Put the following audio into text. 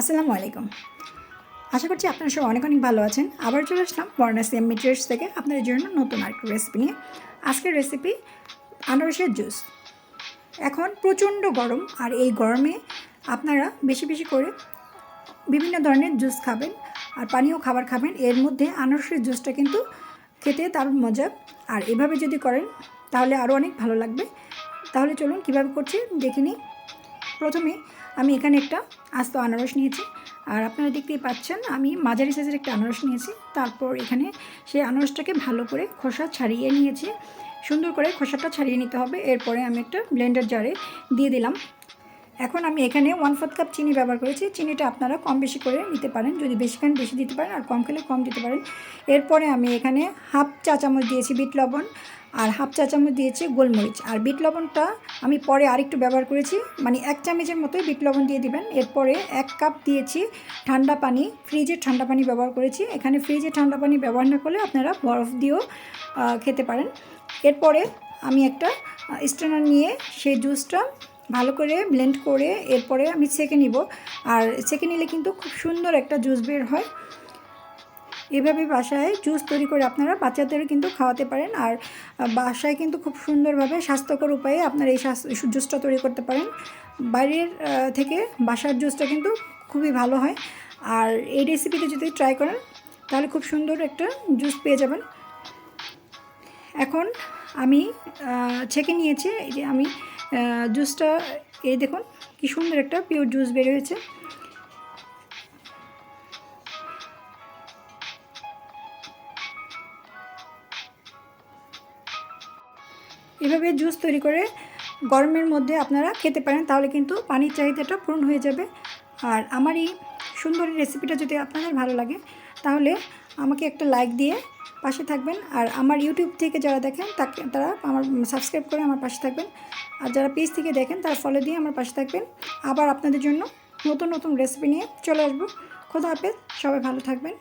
আসসালামু আলাইকুম। আশা করছি আপনারা সব অনেক অনেক ভালো আছেন। আবার চলে আসলাম বর্ণাসি এম মিটার্স থেকে আপনাদের জন্য নতুন আরেকটা রেসিপি নিয়ে। আজকের রেসিপি আনারসের জুস এখন প্রচণ্ড গরম আর এই গরমে আপনারা বেশি বেশি করে বিভিন্ন ধরনের জুস খাবেন আর পানীয় খাবার খাবেন। এর মধ্যে আনারসের জুসটা কিন্তু খেতে তার মজা। আর এভাবে যদি করেন তাহলে আরও অনেক ভালো লাগবে। তাহলে চলুন কীভাবে করছি দেখে নিই। প্রথমে আমি এখানে একটা আস্ত আনারস নিয়েছি। আর আপনারা দেখতেই পাচ্ছেন, আমি মাঝারি সাইজের একটা আনারস নিয়েছি। তারপর এখানে সেই আনারসটাকে ভালো করে খোসা ছাড়িয়ে নিয়েছি। সুন্দর করে খোসাটা ছাড়িয়ে নিতে হবে। এরপরে আমি একটা ব্লেন্ডার জারে দিয়ে দিলাম। এখন আমি এখানে ওয়ান ফোর্থ কাপ চিনি ব্যবহার করেছি। চিনিটা আপনারা কম বেশি করে নিতে পারেন, যদি বেশি খান বেশি দিতে পারেন আর কম খেলে কম দিতে পারেন। এরপরে আমি এখানে হাফ চা চামচ দিয়েছি বিট লবণ। আর হাফ চা চামচ দিয়েছি গোলমরিচ। আর বিট লবণটা আমি পরে আরেকটু ব্যবহার করেছি। মানে এক চামচের মতোই বিট লবণ দিয়ে দিবেন। এরপরে এক কাপ দিয়েছি ঠান্ডা পানি ফ্রিজের ঠান্ডা পানি ব্যবহার করেছি। এখানে ফ্রিজে ঠান্ডা পানি ব্যবহার না করলে আপনারা বরফ দিয়েও খেতে পারেন। এরপরে আমি একটা স্ট্রেনার নিয়ে সেই জুসটা ভালো করে ব্লেন্ড করে এরপরে আমি সেকে নিব। আর সেকে নিলে কিন্তু খুব সুন্দর একটা জুস বের হয়। এভাবে বাসায় জুস তৈরি করে আপনারা বাচ্চাদেরও কিন্তু খাওয়াতে পারেন আর বাসায় কিন্তু খুব সুন্দরভাবে স্বাস্থ্যকর উপায়ে আপনারা এই জুসটা তৈরি করতে পারেন। বাইরের থেকে বাসার জুসটা কিন্তু খুবই ভালো হয়। আর এই রেসিপিতে যদি ট্রাই করেন, তাহলে খুব সুন্দর একটা জুস পেয়ে যাবেন। এখন আমি ছেঁকে নিয়েছি, এই যে আমি জুসটা, এই দেখুন, কি সুন্দর একটা পিওর জুস বের হয়েছে। এভাবে জুস তৈরি করে গরমের মধ্যে আপনারা খেতে পারেন, তাহলে কিন্তু পানির চাহিদাটা পূরণ হয়ে যাবে। আর আমার এই সুন্দর রেসিপিটা যদি আপনাদের ভালো লাগে, তাহলে আমাকে একটা লাইক দিয়ে পাশে থাকবেন। আর আমার ইউটিউব থেকে যারা দেখেন, তাকে, তারা আমার সাবস্ক্রাইব করে আমার পাশে থাকবেন। আর যারা পেজ থেকে দেখেন, তারা ফলো দিয়ে আমার পাশে থাকবেন। আবার আপনাদের জন্য নতুন নতুন রেসিপি নিয়ে চলে আসব। খোদা হাফেজ, সবাই ভালো থাকবেন।